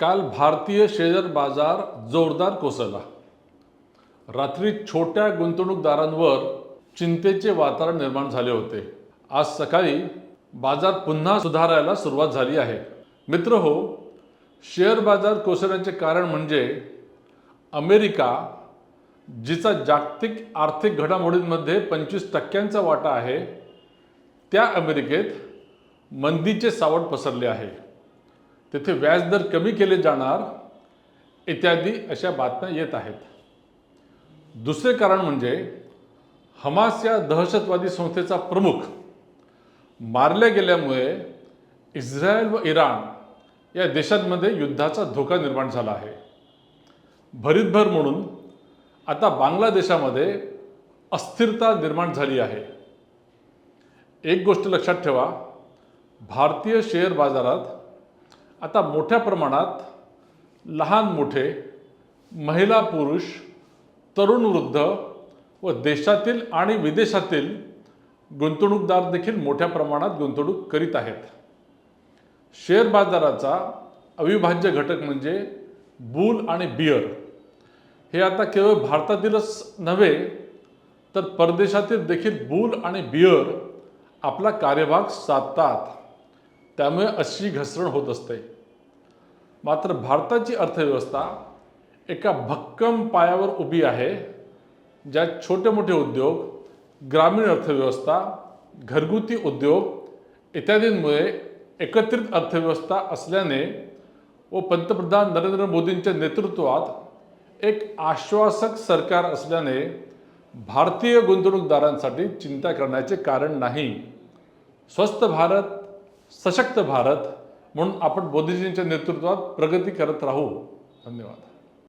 काल भारतीय शेअर बाजार जोरदार कोसळला. रात्री छोट्या गुंतवणूकदारांवर चिंतेचे वातावरण निर्माण झाले होते. आज सकाळी बाजार पुन्हा सुधारायला सुरुवात झाली आहे. मित्र हो शेअर बाजार कोसळण्याचे कारण म्हणजे अमेरिका जिचा जागतिक आर्थिक घडामोडींमध्ये पंचवीस टक्क्यांचा वाटा आहे त्या अमेरिकेत मंदीचे सावट पसरले आहे. तेथे व्याजदर कमी केले जाणार इत्यादी अशा बातम्या येत आहेत. दुसरे कारण म्हणजे हमास या दहशतवादी संस्थेचा प्रमुख मारल्या गेल्यामुळे इस्रायल व इराण या देशांमध्ये युद्धाचा धोका निर्माण झाला आहे. भरीतभर म्हणून आता बांगलादेशामध्ये अस्थिरता निर्माण झाली आहे. एक गोष्ट लक्षात ठेवा भारतीय शेअर बाजारात आता मोठ्या प्रमाणात लहान मोठे महिला पुरुष तरुण वृद्ध व देशातील आणि विदेशातील गुंतवणूकदार देखील मोठ्या प्रमाणात गुंतवणूक करीत आहेत. शेअर बाजाराचा अविभाज्य घटक म्हणजे बूल आणि बियर हे आता केवळ भारतातीलच नव्हे तर परदेशातील देखील बूल आणि बियर आपला कार्यभाग साधतात. त्यामुळे अशी घसरण होत असते. मात्र भारताची अर्थव्यवस्था एका भक्कम पायावर उभी आहे ज्यात छोटे मोठे उद्योग ग्रामीण अर्थव्यवस्था घरगुती उद्योग इत्यादींमुळे एकत्रित अर्थव्यवस्था असल्याने व पंतप्रधान नरेंद्र मोदींच्या नेतृत्वात एक आश्वासक सरकार असल्याने भारतीय गुंतवणूकदारांसाठी चिंता करण्याचे कारण नाही. स्वस्त भारत सशक्त भारत म्हणून आपण बोधीजींच्या नेतृत्वात प्रगती करत राहू. धन्यवाद.